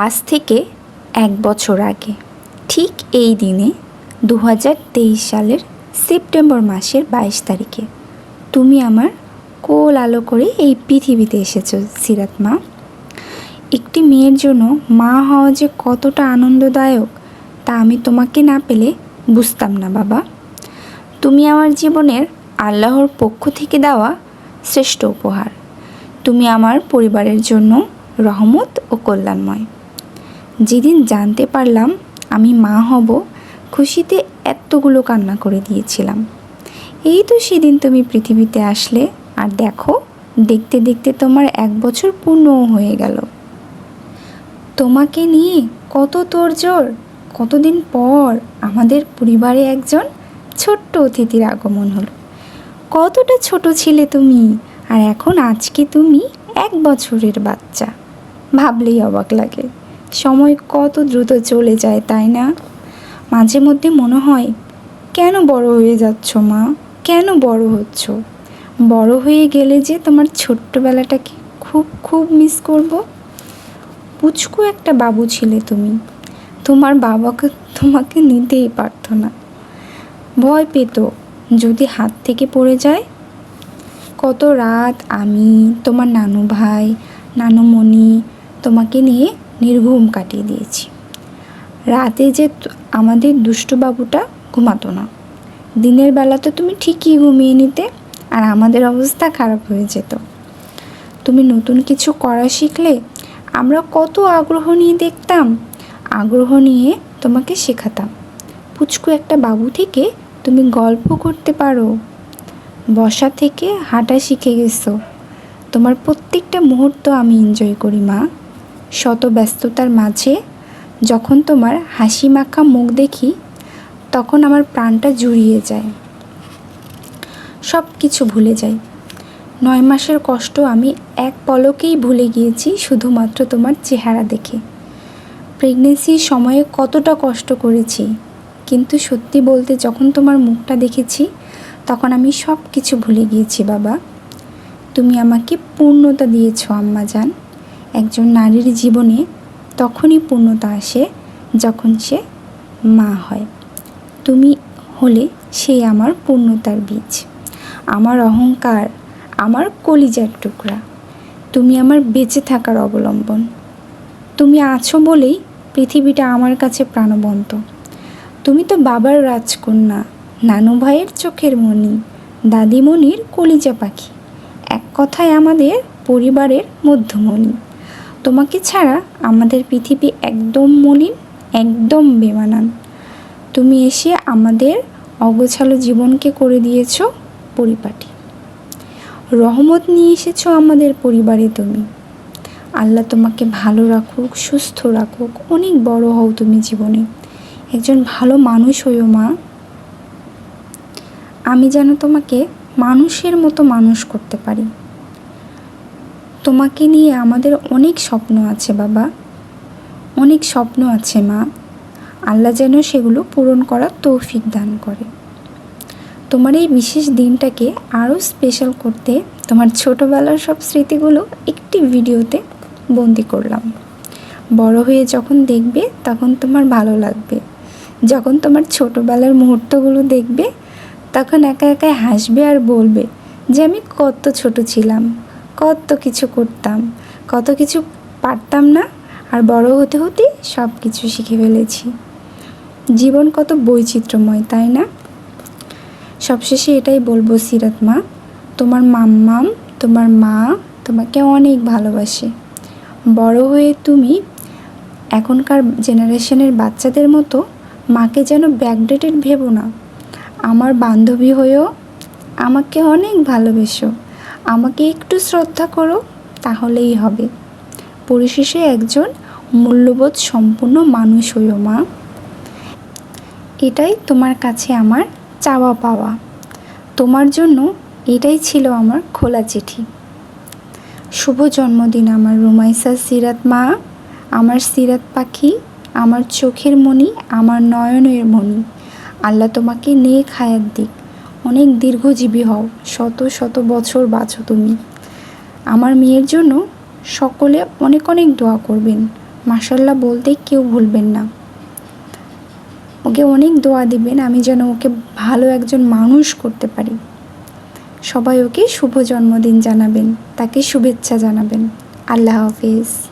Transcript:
আজ থেকে এক বছর আগে, ঠিক এই দিনে দু হাজার তেইশ সালের সেপ্টেম্বর মাসের বাইশ তারিখে, তুমি আমার কোল আলো করে এই পৃথিবীতে এসেছ, সিরাত মা। একটি মেয়ের জন্য মা হওয়া যে কতটা আনন্দদায়ক, তা আমি তোমাকে না পেলে বুঝতাম না, বাবা। তুমি আমার জীবনের আল্লাহর পক্ষ থেকে দেওয়া শ্রেষ্ঠ উপহার। তুমি আমার পরিবারের জন্য রহমত ও কল্যাণময়। যেদিন জানতে পারলাম আমি মা হব, খুশিতে এতগুলো কান্না করে দিয়েছিলাম। এই তো সেদিন তুমি পৃথিবীতে আসলে, আর দেখো, দেখতে দেখতে তোমার এক বছর পূর্ণও হয়ে গেল। তোমাকে নিয়ে কত তোড়জোড়, কতদিন পর আমাদের পরিবারে একজন ছোট্ট অতিথির আগমন হলো। কতটা ছোট ছিলে তুমি, আর এখন আজকে তুমি এক বছরের বাচ্চা। ভাবলেই অবাক লাগে। সময় কত দ্রুত চলে যায়, তাই না? মাঝে মধ্যে মনে হয়, কেন বড় হয়ে যাচ্ছ মা? কেন বড় হচ্ছ? বড় হয়ে গেলে যে তোমার ছোট্টবেলাটাকে খুব খুব মিস করব? পুচকু একটা বাবু ছিলে তুমি। তোমার বাবাকে, তোমাকে নিতেই পারতো না। ভয় পেত, যদি হাত থেকে পড়ে যায়। কত রাত আমি, তোমার নানু ভাই, নানুমণি তোমাকে নিয়ে নির্ঘুম কাটিয়ে দিয়েছি। রাতে যে আমাদের দুষ্টু বাবুটা ঘুমাতো না। দিনের বেলা তো তুমি ঠিকই ঘুমিয়ে নিতে আর আমাদের অবস্থা খারাপ হয়ে যেত। তুমি নতুন কিছু করা শিখলে আমরা কত আগ্রহ নিয়ে দেখতাম, আগ্রহ নিয়ে তোমাকে শেখাতাম। পুচকু একটা বাবু থেকে তুমি গল্প করতে পারো, বসা থেকে হাঁটা শিখে গেছো। তোমার প্রত্যেকটা মুহূর্ত আমি এনজয় করি, মা। শত ব্যস্ততার মাঝে যখন তোমার হাসি মাখা মুখ দেখি, তখন আমার প্রাণটা জুড়িয়ে যায়। সব কিছু ভুলে যাই। নয় মাসের কষ্ট আমি এক পলকেই ভুলে গিয়েছি শুধুমাত্র তোমার চেহারা দেখে। প্রেগনেন্সির সময়ে কতটা কষ্ট করেছি, কিন্তু সত্যি বলতে যখন তোমার মুখটা দেখেছি, তখন আমি সব কিছু ভুলে গিয়েছি, বাবা। তুমি আমাকে পূর্ণতা দিয়েছ, আম্মা জান। একজন নারীর জীবনে তখনই পূর্ণতা আসে যখন সে মা হয়। তুমি হলে সেই আমার পূর্ণতার বীজ। আমার অহংকার, আমার কলিজার টুকরা। তুমি আমার বেঁচে থাকার অবলম্বন। তুমি আছো বলেই পৃথিবীটা আমার কাছে প্রাণবন্ত। তুমি তো বাবার রাজকন্যা, নানু ভাইয়ের চোখের মণি, দাদিমণির কলিজা পাখি। এক কথায় আমাদের পরিবারের মধ্যমণি। তোমাকে ছাড়া আমাদের পৃথিবী একদম মলিন, একদম বেমানান। তুমি এসে আমাদের অগোছালো জীবনকে করে দিয়েছ পরিপাটি। রহমত নিয়ে এসেছ আমাদের পরিবারে তুমি। আল্লাহ তোমাকে ভালো রাখুক, সুস্থ রাখুক, অনেক বড় হও তুমি জীবনে। একজন ভালো মানুষ হইও মা। আমি যেন তোমাকে মানুষের মতো মানুষ করতে পারি। তোমাকে নিয়ে আমাদের অনেক স্বপ্ন আছে, বাবা। অনেক স্বপ্ন আছে, মা। আল্লাহ যেন সেগুলো পূরণ করার তৌফিক দান করে। তোমার এই বিশেষ দিনটাকে আরও স্পেশাল করতে তোমার ছোটোবেলার সব স্মৃতিগুলো একটি ভিডিওতে বন্দি করলাম। বড় হয়ে যখন দেখবে, তখন তোমার ভালো লাগবে। যখন তোমার ছোটোবেলার মুহূর্তগুলো দেখবে, তখন একা একা হাসবে আর বলবে যে, আমি কত ছোট ছিলাম। কত কিছু করতাম, কত কিছু পারতাম না, আর বড় হতে হতে সব কিছু শিখে ফেলেছি। জীবন কত বৈচিত্র্যময়, তাই না? সবশেষে এটাই বলব সিরাত মা, তোমার মাম্মাম, তোমার মা তোমাকে অনেক ভালোবাসে। বড় হয়ে তুমি এখনকার জেনারেশনের বাচ্চাদের মতো মাকে যেন ব্যাকডেটেড ভেবো না। আমার বান্ধবী হয়েও আমাকে অনেক ভালোবেসো। আমাকে একটু শ্রদ্ধা করো, তাহলেই হবে। পরিশেষে একজন মূল্যবোধ সম্পূর্ণ মানুষ হইও মা। এটাই তোমার কাছে আমার চাওয়া পাওয়া। তোমার জন্য এটাই ছিল আমার খোলা চিঠি। শুভ জন্মদিন আমার রুমাইসা সিরাত মা। আমার সিরাত পাখি, আমার চোখের মণি, আমার নয়নের মণি। আল্লাহ তোমাকে নেক হায়াত দিক। অনেক দীর্ঘজীবী হও, শত শত বছর বাঁচো তুমি। আমার মেয়ের জন্য সকলে অনেক অনেক দোয়া করবেন। মাসাল্লাহ বলতে কেউ ভুলবেন না। ওকে অনেক দোয়া দিবেন আমি যেন ওকে ভালো একজন মানুষ করতে পারি। সবাই ওকে শুভ জন্মদিন জানাবেন, তাকে শুভেচ্ছা জানাবেন। আল্লাহ হাফিজ।